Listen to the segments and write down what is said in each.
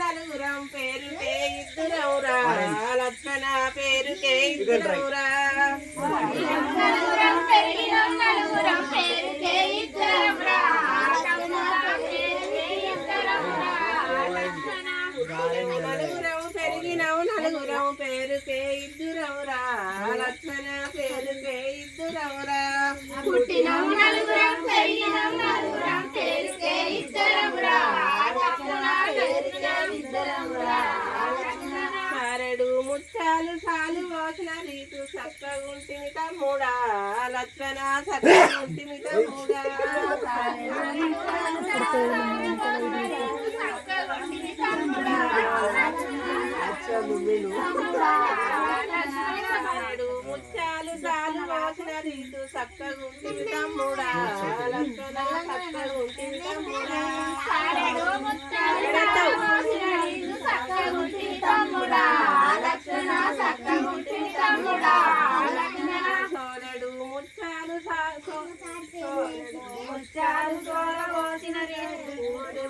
నలుగురం పేరుకే ఇద్దరవురా లక్ష్మణ పేరుకే ఇద్దరవురా నలుగురం లక్ష్మణ నలుగురం పెరిగినవు నలుగురం పేరుకే ఇద్దరవురా లక్ష్మణ పేరుకే ఇద్దరవురా సాలు సాలు మోసిన రీతు సక్కగుంటిమిత మూడా లక్ష్మణ సక్కగుంటిమిత తమ్ముడా ముత్యాలు సాలు మోసిన రీతు సక్కగుంటిమిత మూడా లక్ష్మణ సక్కగుంటిమిత మూడా.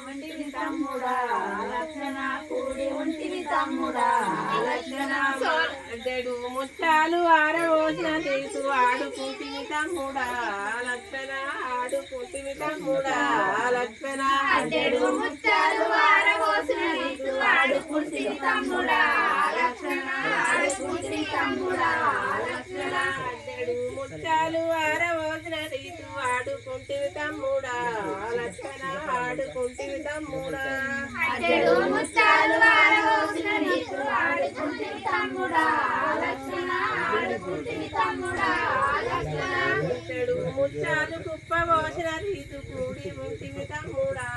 ఉంటివి తమ్ముడా లక్ష్మణ కూడి ఉంటివి తమ్ముడా లక్షణ సోదడు ముత్యాలు ఆరవోసిన తీసు ఆడుకుంటివి తమ్ముడా లక్షణ ఆడుకుంటివి తమ్ముడా లక్షణ అడ్డెడు ముత్యాలు ఆరబోసిన రీతు ఆడుకుంటివి తమ్ముడా లక్ష్మణ ఆడుకుంటివి తమ్ముడా లక్ష్మణ అడ్డెడు ముత్యాలు ఆరవోసిన తీసు ఆడుకుంటివి తమ్ముడా లక్షణ ఆడుకుంటివి తమ్ముడా. అడ్డెడు ముత్యాలు కుప్పబోసిన రీతు కూడి ఉంటివి తమ్ముడా